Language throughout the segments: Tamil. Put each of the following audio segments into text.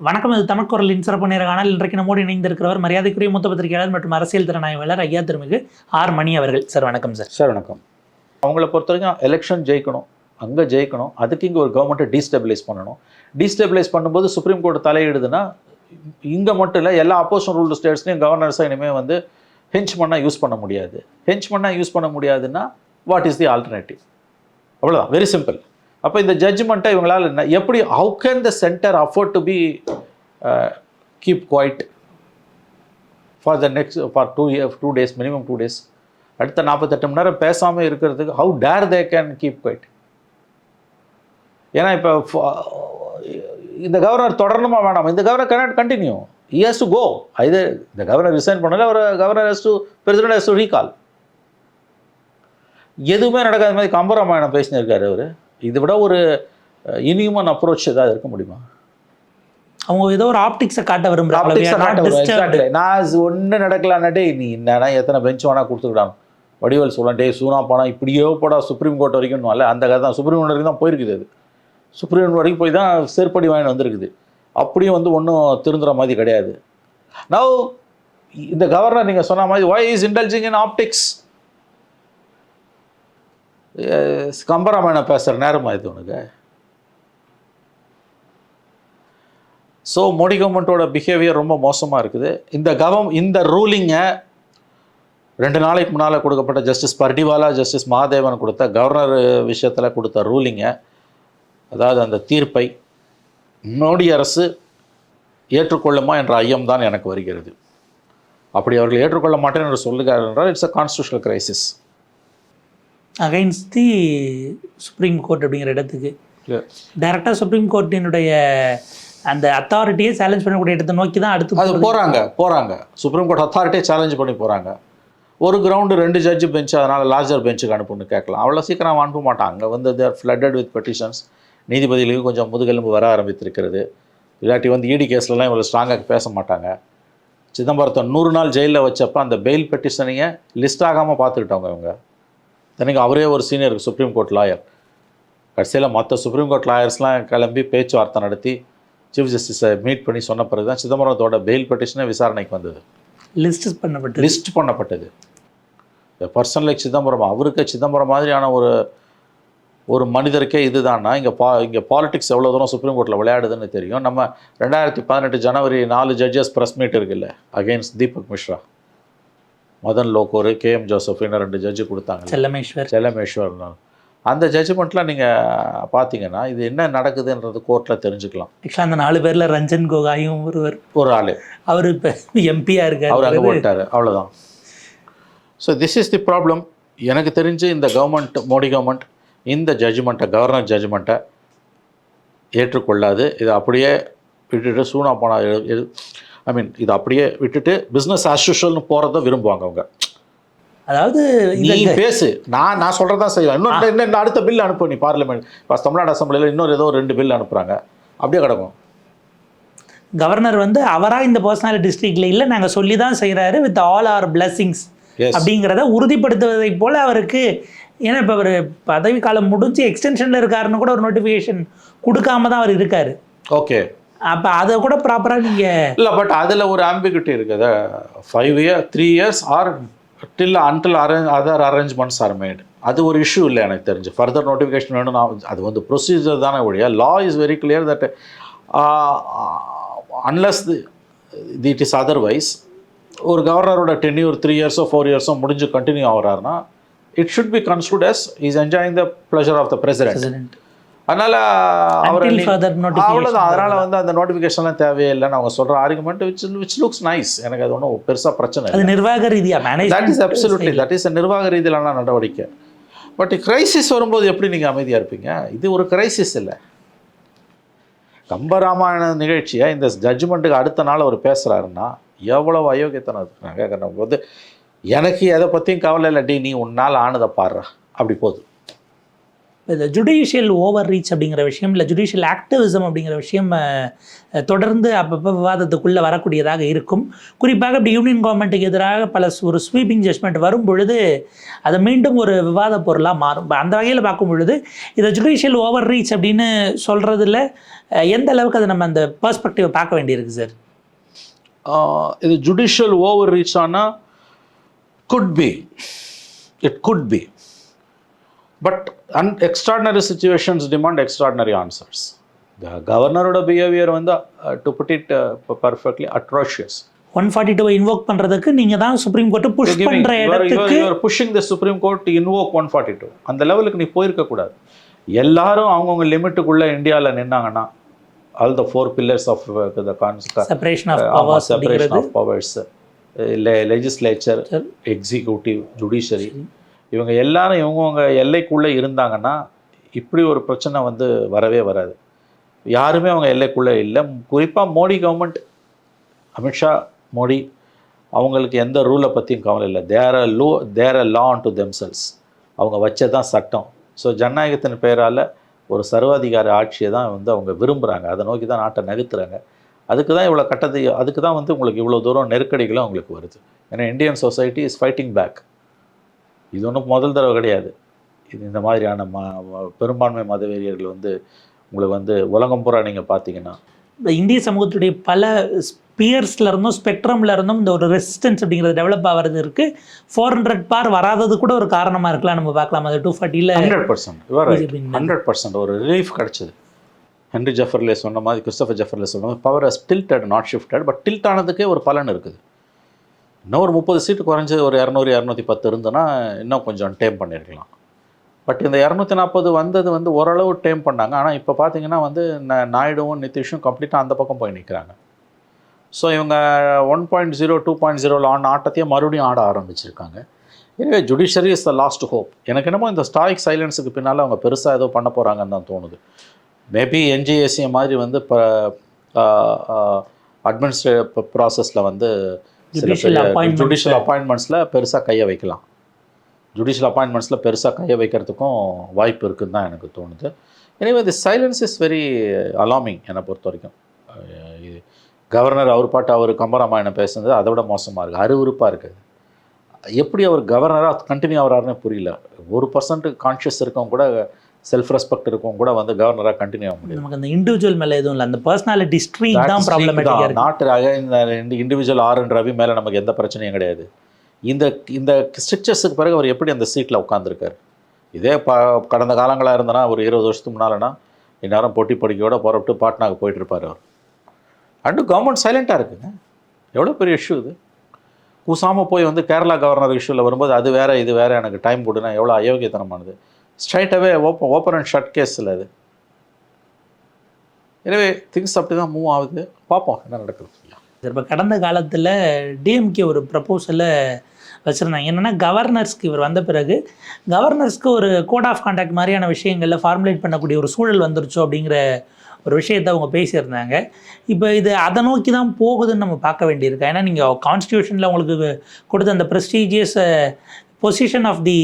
வணக்கம் இது தமிழ்குரலின் சிறப்பு நேரகாணல் இன்றைக்கு நம்மோடு இணைந்திருக்கிறவர் மரியாதைக்குரிய மூத்த பத்திரிகையாளர் மற்றும் அரசியல் திறனாய்வாளர் ஐயா திருமிகு ஆர் மணி அவர்கள். சார் வணக்கம் சார். சார் வணக்கம். அவங்கள பொறுத்த வரைக்கும் எலெக்ஷன் ஜெயிக்கணும் அங்கே ஜெயிக்கணும் அதுக்கு இங்கே ஒரு கவர்மெண்ட்டை டீஸ்டபிளைஸ் பண்ணணும். டீஸ்டபிளைஸ் பண்ணும்போது சுப்ரீம் கோர்ட் தலையிடுதுன்னா இங்கே மட்டும் இல்லை எல்லா அப்போசிஷன் ரூல் ஸ்டேட்ஸ்லையும் கவர்னர்ஸாக இனிமேல் வந்து ஹெஞ்ச் பண்ணால் யூஸ் பண்ண முடியாது. ஹெஞ்ச் பண்ணால் யூஸ் பண்ண முடியாதுன்னா வாட் இஸ் தி ஆல்டர்னேட்டிவ் அவ்வளோதான் வெரி சிம்பிள் அப்போ இந்த ஜட்ஜ்மெண்ட்டை இவங்களால் என்ன எப்படி how can the center afford to be keep quiet for the next for two year two days minimum two days அடுத்த நாற்பத்தெட்டு மணி நேரம் பேசாமல் இருக்கிறதுக்கு how dare they can keep quiet ஏன்னா இப்போ இந்த கவர்னர் தொடரணுமா வேணாம்? இந்த governor cannot continue years to go இது இந்த கவர்னர் ரிசைன் பண்ணல அவர் governor has to president has to recall எதுவுமே நடக்காத மாதிரி கம்பராமாயணம் பேசினிருக்காரு அவர். இதை விட ஒரு இனியுமன் அப்ரோச் ஏதாவது இருக்க முடியுமா? அவங்க ஏதோ ஒரு ஆப்டிக்ஸை காட்ட Optics அ காட்ட வரும். விரும்புறாங்க Exactly. நான் ஒன்று நடக்கலான்னாட்டே நீ என்னன்னா எத்தனை பெஞ்ச் வேணா கொடுத்துக்கிட்டான். வடிவேல் சொல்லலாம் டே சூனா போனா இப்படியோ போடா சுப்ரீம் கோர்ட் வரைக்கும். அல்ல அந்த கதை தான். சுப்ரீம் கோர்ட் வரைக்கும் தான் போயிருக்குது அது. சுப்ரீம் கோர்ட் வரைக்கும் போய் தான் செருப்படி வாங்கி வந்திருக்குது. அப்படியும் வந்து ஒன்றும் திருந்துற மாதிரி கிடையாது. நவ் இந்த கவர்னர் நீங்கள் சொன்ன மாதிரி why is indulging in optics Kambaramayanam பேசுகிற நேரமா இது உனக்கு. ஸோ மோடி கவர்மெண்ட்டோட பிஹேவியர் ரொம்ப மோசமாக இருக்குது. இந்த கவம் இந்த ரூலிங்கை ரெண்டு நாளைக்கு முன்னால் கொடுக்கப்பட்ட ஜஸ்டிஸ் பர்டிவாலா ஜஸ்டிஸ் மகாதேவன் கொடுத்த கவர்னர் விஷயத்தில் கொடுத்த ரூலிங்கை அதாவது அந்த தீர்ப்பை மோடி அரசு ஏற்றுக்கொள்ளுமா என்ற ஐயம் தான் எனக்கு வருகிறது. அப்படி அவர்கள் ஏற்றுக்கொள்ள மாட்டேன் என்று சொல்லுகிறார் என்றால் it's a constitutional crisis against the supreme court அப்படிங்கிற இடத்துக்கு. டைரக்டாக சுப்ரீம் கோர்ட்டினுடைய அந்த அத்தாரிட்டியை சேலஞ்ச் பண்ணக்கூடிய இடத்தை நோக்கி தான் அடுத்து அது. போகிறாங்க போகிறாங்க சுப்ரீம் கோர்ட் அத்தாரிட்டியை சேலஞ்ச் பண்ணி போகிறாங்க ஒரு கிரவுண்டு ரெண்டு ஜட்ஜு பெஞ்ச் அதனால் லார்ஜர் பெஞ்சுக்கு அனுப்புன்னு கேட்கலாம். அவ்வளோ சீக்கிரம் அனுப்ப மாட்டாங்க. அங்கே வந்து தேர் ஃப்ளட்டட் வித் பெட்டிஷன்ஸ் நீதிபதிகளுக்கு கொஞ்சம் முதுகெலும்பு வர ஆரம்பித்திருக்கிறது. இல்லாட்டி வந்து இடி கேஸ்லலாம் இவ்வளோ ஸ்ட்ராங்காக பேச மாட்டாங்க. சிதம்பரத்தை நூறு நாள் ஜெயிலில் வச்சப்போ அந்த பெயில் பெட்டிஷனையை லிஸ்ட் ஆகாமல் பார்த்துக்கிட்டவங்க இவங்க. தனிக்கு அவரே ஒரு சீனியர் சுப்ரீம் கோர்ட் லாயர் கடைசியில் மற்ற சுப்ரீம் கோர்ட் லாயர்ஸ்லாம் கிளம்பி பேச்சுவார்த்தை நடத்தி சீஃப் ஜஸ்டிஸை மீட் பண்ணி சொன்ன பிறகு தான் சிதம்பரத்தோட பெயில் பெட்டிஷனே விசாரணைக்கு வந்தது. லிஸ்ட் பண்ணப்பட்டது. லிஸ்ட் பண்ணப்பட்டது. பர்சன் லைக் சிதம்பரம் அவருக்கு சிதம்பரம் மாதிரியான ஒரு ஒரு மனிதருக்கே இதுதான்னா இங்கே பா இங்கே பாலிடிக்ஸ் எவ்வளோ தூரம் சுப்ரீம் கோர்ட்டில் விளையாடுதுன்னு தெரியும். நம்ம ரெண்டாயிரத்தி பதினெட்டு ஜனவரி நாலு ஜட்ஜஸ் ப்ரெஸ் மீட் இருக்குல்ல against Deepak Misra. Madan Lokur K M Joseph இன்னும் ரெண்டு ஜட்ஜு கொடுத்தாங்க செல்லமேஸ்வர். செல்லமேஸ்வர் அந்த ஜட்ஜ்மெண்ட்லாம் நீங்கள் பார்த்தீங்கன்னா இது என்ன நடக்குதுன்றது கோர்ட்டில் தெரிஞ்சுக்கலாம். ஆக்சுவலாக அந்த நாலு பேர்ல ரஞ்சன் கோகாயும் ஒருவர். ஒரு ஆள். அவர் இப்போ எம்பியா அவர் அங்கே இருக்காரு போட்டார் அவ்வளோதான் so this is the problem எனக்கு தெரிஞ்சு இந்த கவர்மெண்ட் மோடி கவர்மெண்ட் இந்த ஜட்ஜ்மெண்ட்டை கவர்னர் ஜட்ஜ்மெண்ட்டை ஏற்றுக்கொள்ளாது. இதை அப்படியே விட்டுட்டு சூனா போனா ஐ மீன் இதை அப்படியே விட்டுட்டு பிஸ்னஸ் ஆஸ் யூஷுவல்னு போகிறத விரும்புவாங்க அவங்க. அதாவது நீ பேசு. நான் நான் சொல்கிறதா செய்வேன் இன்னொரு இன்னும் அடுத்த பில் அனுப்பு நீ பார்லிமெண்ட் இப்போ தமிழ்நாடு அசம்பிளியில் இன்னொரு ஏதோ ரெண்டு பில் அனுப்புகிறாங்க அப்படியே கிடக்கும். கவர்னர் வந்து அவரா இந்த பர்சனல் டிஸ்ட்ரிக்ட்ல இல்ல நாங்க சொல்லி தான் செய்றாரு with all our blessings yes அப்படிங்கிறத உறுதிப்படுத்துவதை போல அவருக்கு ஏன்னா இப்போ அவர் பதவி காலம் முடிஞ்சு எக்ஸ்டென்ஷன்ல இருக்காருன்னு கூட ஒரு நோட்டிஃபிகேஷன் கொடுக்காம தான் அவர் இருக்காரு. ஓகே அப்ப அதை கூட ப்ராப்பரா நீங்க இல்லை பட் அதில் ஒரு ஆம்பிகிட்டி இருக்குது. Five year three years or till until arrange other arrangements are made அது ஒரு இஷ்யூ இல்லை எனக்கு தெரிஞ்சு. ஃபர்தர் நோட்டிஃபிகேஷன் வேணும் நான் அது வந்து ப்ரொசீஜர் தானே ஒழிய law is very clear that unless it is otherwise ஒரு கவர்னரோட டென்யூர் த்ரீ இயர்ஸோ ஃபோர் இயர்ஸோ முடிஞ்சு continue ஆகிறாருன்னா it should be construed as is enjoying the pleasure of the president அதனால அவர் அவ்வளோதான் அதனால வந்து அந்த நோட்டிஃபிகேஷன்லாம் தேவையில்லைன்னு அவங்க சொல்ற argument which which looks nice எனக்கு அது ஒன்றும் பெருசா பிரச்சனை அது நிர்வாக ரீதியா that is absolutely manage that is நிர்வாக ரீதியிலான நடவடிக்கை. பட் கிரைசிஸ் வரும்போது எப்படி நீங்கள் அமைதியாக இருப்பீங்க? இது ஒரு கிரைசிஸ் இல்லை. கம்பராமாயண நிகழ்ச்சியை இந்த ஜட்ஜ்மெண்ட்டுக்கு அடுத்த நாள் அவர் பேசுகிறாருன்னா எவ்வளவு அயோக்கியத்தனம் இருக்கிறாங்க வந்து எனக்கு எதை பற்றியும் கவலை இல்லை. டி நீ உன்னால் ஆனதை பாடுறா. அப்படி போகுது. இந்த ஜுடிஷியல் ஓவர் ரீச் அப்படிங்கிற விஷயம் இல்லை ஜுடிஷியல் ஆக்டிவிசம் அப்படிங்கிற விஷயம் தொடர்ந்து அப்பப்போ விவாதத்துக்குள்ளே வரக்கூடியதாக இருக்கும். குறிப்பாக இப்படி யூனியன் கவர்மெண்ட்டுக்கு எதிராக பல ஒரு ஸ்வீப்பிங் ஜட்மெண்ட் வரும் பொழுது அது மீண்டும் ஒரு விவாத பொருளாக மாறும். அந்த வகையில் பார்க்கும் பொழுது இதை ஜுடிஷியல் ஓவர் ரீச் அப்படின்னு சொல்கிறதுல எந்த அளவுக்கு அதை நம்ம அந்த பர்ஸ்பெக்டிவை பார்க்க வேண்டியிருக்கு சார் இது ஜுடிஷியல் ஓவர் ரீச் ஆனால் good be it good be but an extraordinary situations demand extraordinary answers the கவர்னரோட behaviour வந்து to put it perfectly atrocious one forty two invoke பண்ணுறதுக்கு நீங்கள் தான் சுப்ரீம் கோர்ட்டை புஷ் பண்ணுற இடத்துக்கு pushing the supreme court invoke one forty two அந்த லெவலுக்கு நீ போயிருக்க கூடாது. எல்லாரும் அவங்கவுங்க லிமிட்டுக்குள்ளே இந்தியாவில் நின்னாங்கன்னா all the four pillars of the separation of powers powers legislature executive judiciary இவங்க எல்லாரும் இவங்கவுங்க எல்லைக்குள்ளே இருந்தாங்கன்னா இப்படி ஒரு பிரச்சனை வந்து வரவே வராது. யாருமே அவங்க எல்லைக்குள்ளே இல்லை. குறிப்பாக மோடி கவர்மெண்ட் அமித்ஷா மோடி அவங்களுக்கு எந்த ரூலை பற்றியும் கவலை இல்லை. They're a law they're a law to themselves அவங்க வச்சதான் சட்டம். ஸோ ஜனநாயகத்தின் பெயரால் ஒரு சர்வாதிகார ஆட்சியை தான் வந்து அவங்க விரும்புகிறாங்க அதை நோக்கி தான் நாட்டை நகர்த்துறாங்க. அதுக்கு தான் இவ்வளோ கட்டத்தை அதுக்கு தான் வந்து உங்களுக்கு இவ்வளோ தூரம் நெருக்கடிகளும் அவங்களுக்கு வருது. ஏன்னா Indian society is fighting back இது ஒன்றும் முதல் தடவை கிடையாது. இது இந்த மாதிரியான ம பெரும்பான்மை மதவெறியர்கள் வந்து உங்களுக்கு வந்து உலகம் பூரா நீங்கள் பார்த்தீங்கன்னா இந்த இந்திய சமூகத்துடைய பல ஸ்பியர்ஸ்ல இருந்தும் ஸ்பெக்ட்ரம்ல இருந்தும் இந்த ஒரு ரெசிஸ்டன்ஸ் அப்படிங்கிறது டெவலப் ஆகிறது இருக்கு. ஃபோர் ஹண்ட்ரட் பார் வராதது கூட ஒரு காரணமா இருக்கலாம். நம்ம பார்க்கலாம். அது டூ ஃபார்ட்டியில் ஹண்ட்ரட் பர்சன்ட். ஹண்ட்ரட் பர்சன்ட் ஒரு ரிலீஃப் கிடச்சிது. ஹென்ரி ஜஃபர்லே சொன்ன மாதிரி கிறிஸ்டபர் ஜஃபர்லே சொன்ன மாதிரி power has tilted not shifted but tilt ஆனதுக்கே ஒரு பலன் இருக்குது. இன்னும் ஒரு முப்பது சீட்டு குறைஞ்சது ஒரு இரநூறு இரநூத்தி பத்து இருந்ததுன்னா இன்னும் கொஞ்சம் டேம் பண்ணியிருக்கலாம். பட் இந்த இரநூத்தி நாற்பது வந்தது வந்து ஓரளவு டேம் பண்ணாங்க. ஆனால் இப்போ பார்த்தீங்கன்னா வந்து ந- நாயுடுவும் நிதிஷும் கம்ப்ளீட்டாக அந்த பக்கம் போய் நிற்கிறாங்க ஸோ இவங்க one point zero two point ஜீரோவில் ஆன ஆட்டத்தையே மறுபடியும் ஆட ஆரம்பிச்சிருக்காங்க. எனவே judiciary is the last hope எனக்கு என்னமோ இந்த ஸ்டாரிக் சைலன்ஸுக்கு பின்னால் அவங்க பெருசாக ஏதோ பண்ண போகிறாங்கன்னு தான் தோணுது. மேபி என்ஜிஎஸ்சி மாதிரி வந்து இப்போ அட்மினிஸ்ட்ரேட் ப்ராசஸில் வந்து ஜுடிஷியல் அப்பாயின்மெண்ட்ஸில் பெருசாக கையை வைக்கலாம். ஜுடிஷியல் அப்பாயின்மெண்ட்ஸில் பெருசாக கையை வைக்கிறதுக்கும் வாய்ப்பு இருக்குன்னு தான் எனக்கு தோணுது. எனவே the silence is very alarming என்னை பொறுத்த வரைக்கும். இது கவர்னர் அவர் பாட்டு அவர் கம்பராமாயணம் பேசுனது அதை விட மோசமாக இருக்குது அருவருப்பாக இருக்குது எப்படி அவர் கவர்னராக கண்டினியூ ஆகிறாருன்னு புரியல. ஒரு பர்சன்ட் கான்ஷியஸ் இருக்கவங்க கூட செல்ஃப் ரெஸ்பெக்ட் இருக்கவங்க கூட வந்து கவர்னராக கண்டினியூ ஆக முடியாது. நமக்கு அந்த இண்டிவிஜுவல் மேல எதுவும் இல்லை. அந்த பர்சனாலிட்டி That தான் ப்ராப்ளமேட்டிக்காக தான். இருக்கு. நாட்டு இந்த இண்டிவிஜுவல் ஆர் ரவி மேலே நமக்கு எந்த பிரச்சனையும் கிடையாது. இந்த இந்த ஸ்ட்ரிக்சர்ஸுக்கு பிறகு அவர் எப்படி அந்த சீட்டில் உட்காந்துருக்காரு இதே ப கடந்த காலங்களாக இருந்தனா ஒரு இருபது வருஷத்துக்கு முன்னாலனா இந்நேரம் பொட்டி படிக்கையோட புறப்பட்டு பாட்னாக்கு போயிட்டு இருப்பார் அவர் அண்டு கவர்மெண்ட் சைலண்ட்டாக இருக்குங்க எவ்வளோ பெரிய இஷ்யூ இது? கூசாமல் போய் வந்து கேரளா கவர்னர் இஷ்யூவில் வரும்போது அது வேற இது வேற எனக்கு டைம் கொடுனா எவ்வளோ அயோக்கியத்தனமானது? ஸ்ட்ரைட்டாகவே ஓப்பன் ஓப்பன் அண்ட் ஷர்ட் கேஸில் அது எனவே திங்ஸ் அப்படி தான் மூவ் ஆகுது. பார்ப்போம் என்ன நடக்குது. இப்போ கடந்த காலத்தில் டிஎம்கே ஒரு ப்ரப்போசலை வச்சுருந்தாங்க. என்னென்னா கவர்னர்ஸ்க்கு இவர் வந்த பிறகு கவர்னர்ஸ்க்கு ஒரு கோட் ஆஃப் கான்டாக்ட் மாதிரியான விஷயங்களில் ஃபார்முலேட் பண்ணக்கூடிய ஒரு சூழல் வந்துருச்சு அப்படிங்கிற ஒரு விஷயத்தை அவங்க பேசியிருந்தாங்க. இப்போ இது அதை நோக்கி தான் போகுதுன்னு நம்ம பார்க்க வேண்டியிருக்கு. ஏன்னா நீங்கள் கான்ஸ்டியூஷனில் உங்களுக்கு கொடுத்த அந்த prestigious position of the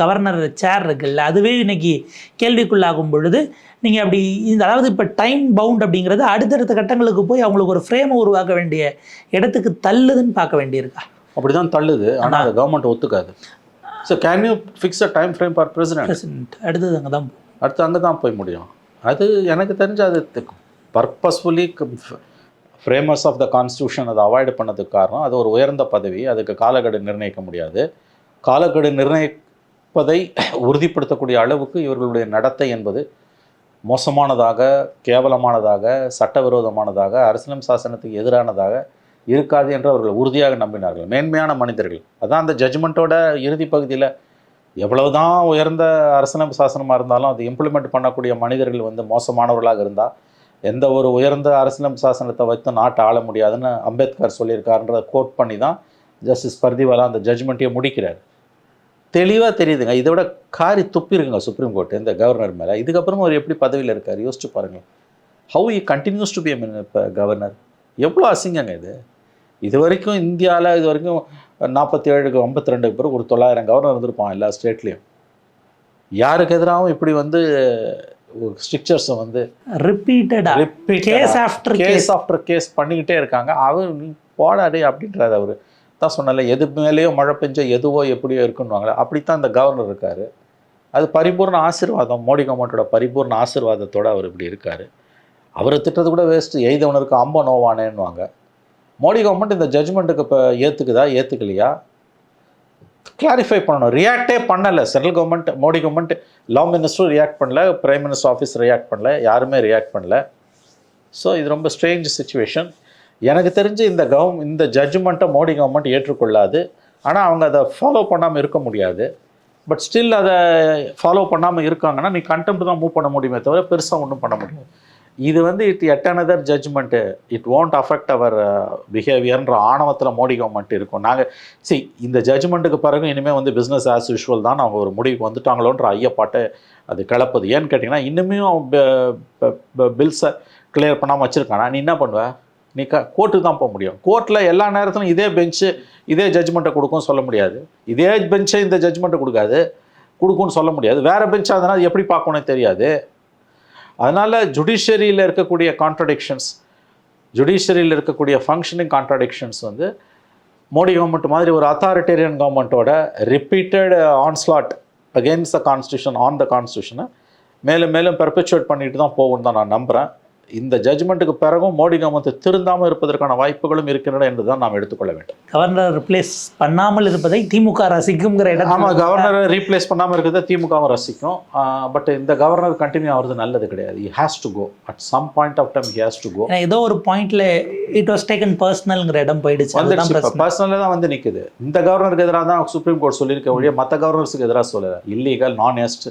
governor chair இருக்குல்ல அதுவே இன்னைக்கு கேள்விக்குள்ளாகும் பொழுது நீங்கள் அப்படி இந்த அதாவது இப்போ டைம் பவுண்ட் அப்படிங்கிறது அடுத்தடுத்த கட்டங்களுக்கு போய் அவங்களுக்கு ஒரு ஃப்ரேமை உருவாக்க வேண்டிய இடத்துக்கு தள்ளுதுன்னு பார்க்க வேண்டியிருக்கா? அப்படி தான் தள்ளுது ஆனால் அதை கவர்மெண்ட் ஒத்துக்காது. So can you fix a time frame for president president அடுத்தது அங்கே தான் அடுத்து அங்கே தான் போய் முடியும். அது எனக்கு தெரிஞ்ச அது purposefully framers of the constitution அதை அவாய்டு பண்ணதுக்கு காரணம் அது ஒரு உயர்ந்த பதவி அதுக்கு காலக்கெடு நிர்ணயிக்க முடியாது. காலக்கெடு நிர்ணயிப்பதை உறுதிப்படுத்தக்கூடிய அளவுக்கு இவர்களுடைய நடத்தை என்பது மோசமானதாக கேவலமானதாக சட்டவிரோதமானதாக அரசியலம் சாசனத்துக்கு எதிரானதாக இருக்காது என்று அவர்கள் உறுதியாக நம்பினார்கள். மேன்மையான மனிதர்கள். அதான் அந்த ஜட்ஜ்மெண்ட்டோட இறுதி பகுதியில் எவ்வளவுதான் உயர்ந்த அரசியலமைப்பு சாசனமாக இருந்தாலும் அதை இம்ப்ளிமெண்ட் பண்ணக்கூடிய மனிதர்கள் வந்து மோசமானவர்களாக இருந்தால் எந்த ஒரு உயர்ந்த அரசியலமைப்பு சாசனத்தை வைத்து நாட்டை ஆள முடியாதுன்னு அம்பேத்கர் சொல்லியிருக்காருன்றதை கோட் பண்ணி தான் ஜஸ்டிஸ் பர்திவாலா அந்த ஜட்ஜ்மெண்ட்டையே முடிக்கிறார். தெளிவாக தெரியுதுங்க. இதை விட காரி துப்பி இருக்குங்க சுப்ரீம் கோர்ட் இந்த கவர்னர் மேலே. இதுக்கப்புறம் அவர் எப்படி பதவியில் இருக்கார்? யோசிச்சு பாருங்கள் how he continues to be இப்போ கவர்னர் எவ்வளோ அசிங்கங்க இது. இது வரைக்கும் இந்தியாவில் இது வரைக்கும் நாற்பத்தி ஏழுக்கு ஐம்பத்தி ரெண்டுக்கு பிறகு ஒரு தொள்ளாயிரம் கவர்னர் இருந்திருப்பான் எல்லா ஸ்டேட்லேயும் யாருக்கு எதிராகவும் இப்படி வந்து ஸ்ட்ரிக்சர்ஸை வந்து ரிப்பீட்டடா case after case case after case பண்ணிக்கிட்டே இருக்காங்க. அவர் நீ போடாடே அப்படின்றாரு அவர். தான் சொன்னல எது மேலேயோ மழை பெஞ்சோ எதுவோ எப்படியோ இருக்குன்னுவாங்களே அப்படித்தான் இந்த கவர்னர் இருக்கார். அது பரிபூர்ண ஆசீர்வாதம் மோடி கவர்மெண்ட்டோட பரிபூர்ண ஆசீர்வாதத்தோடு அவர் இப்படி இருக்கார். அவரை திட்டது கூட வேஸ்ட்டு எய்தவனருக்கு அம்ப நோவானேன்னுவாங்க. மோடி கவர்மெண்ட் இந்த ஜட்ஜ்மெண்ட்டுக்கு இப்போ ஏற்றுக்குதா ஏற்றுக்கலையா கிளாரிஃபை பண்ணணும். ரியாக்டே பண்ணலை. Central government Modi government law மினிஸ்டரும் react பண்ணல பிரைம் மினிஸ்டர் ஆஃபீஸ் ரியாக்ட் பண்ணல யாருமே ரியாக்ட் பண்ணல. ஸோ இது ரொம்ப ஸ்ட்ரேஞ்ச் சுச்சுவேஷன் எனக்கு தெரிஞ்சு இந்த கவர்ம் இந்த ஜட்ஜ்மெண்ட்டை மோடி கவர்மெண்ட் ஏற்றுக்கொள்ளாது. ஆனால் அவங்க அதை ஃபாலோ பண்ணாமல் இருக்க முடியாது. பட் ஸ்டில் அதை ஃபாலோ பண்ணாமல் இருக்காங்கன்னா நீ கண்டெம்ட் தான் மூவ் பண்ண முடியுமே தவிர பெருசாக ஒன்றும் பண்ண முடியாது. இது வந்து it yet another judgment it won't affect our பிஹேவியர்ன்ற ஆணவத்தில் மோடி கவர்மெண்ட் இருக்கும். நாங்கள் சரி இந்த ஜட்ஜ்மெண்ட்டுக்கு பிறகு இனிமேல் வந்து பிஸ்னஸ் ஆஸ் யூஷுவல் தான் அவங்க ஒரு முடிவுக்கு வந்துட்டாங்களோன்ற ஐயப்பாட்டை அது கிளப்புது. ஏன்னு கேட்டிங்கன்னா இன்னுமே பில்ஸை கிளியர் பண்ணாமல் வச்சுருக்கானா. நீ என்ன பண்ணுவேன் நீ க கோர்ட்டுக்கு தான் போக முடியும். கோர்ட்டில் எல்லா நேரத்திலும் இதே பெஞ்சு இதே ஜட்ஜ்மெண்ட்டை கொடுக்கும்னு சொல்ல முடியாது. இதே பெஞ்சே இந்த ஜட்ஜ்மெண்ட்டை கொடுக்காது. கொடுக்கும்னு சொல்ல முடியாது. வேறு பெஞ்சாக அதனால் அது எப்படி பார்க்கணும்னு தெரியாது. அதனால் ஜுடிஷியரியில் இருக்கக்கூடிய கான்ட்ரடிக்ஷன்ஸ் ஜுடிஷியரியில் இருக்கக்கூடிய ஃபங்க்ஷனிங் கான்ட்ரடிக்ஷன்ஸ் வந்து மோடி கவர்மெண்ட் மாதிரி ஒரு அத்தாரிட்டேரியன் கவர்மெண்ட்டோட repeated onslaught against the constitution on the கான்ஸ்டியூஷனை மேலும் மேலும் பெர்பச்சுவேட் பண்ணிட்டு தான் போகும்னு தான் நான் நம்புகிறேன் இந்த ஜட்ஜ்மெண்ட்டுக்கு பிறகும் மோடி கவர்மெண்ட் திருந்தாமல் இருப்பதற்கான வாய்ப்புகளும் இருக்கின்றன என்று தான் நாம் எடுத்துக்கொள்ள வேண்டும். கவர்னர் ரிப்ளேஸ் பண்ணாமல் இருப்பதை திமுக ரசிக்குங்கிற இடத்துல ஆமாம் கவர்னரை ரீப்ளேஸ் பண்ணாமல் இருக்கிறத திமுகவும் ரசிக்கும். பட் இந்த கவர்னர் கண்டினியூ ஆகிறது நல்லது கிடையாது. He has to go at some point of time he has to go ஏதோ ஒரு பாயிண்ட்ல இட் வாஸ் டேக்கன் பர்சனல்ங்கிற இடம் போயிடுச்சு. பர்சனலாக தான் வந்து நிற்குது இந்த கவர்னருக்கு எதிராக தான் சுப்ரீம் கோர்ட் சொல்லியிருக்க ஒழிய மற்ற கவர்னர்ஸுக்கு எதிராக சொல்லலை. இல்லீகல் நான் எஸ்ட்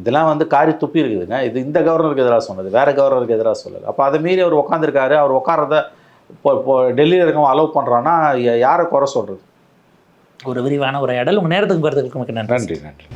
இதெல்லாம் வந்து காரி துப்பி இருக்குதுங்க. இது இந்த கவர்னருக்கு எதிராக சொன்னது வேற கவர்னருக்கு எதிராக சொல்லலை. அப்போ அதை மீறி அவர் உட்காந்துருக்காரு அவர் உட்காரத இப்போ இப்போ டெல்லியில் இருக்கவங்க அலோவ் பண்ணுறான்னா யாரை குறை சொல்கிறது ஒரு விரிவான உரையாடல். உங்க நேரத்துக்கு போகிறதுக்கு நன்றி நன்றி.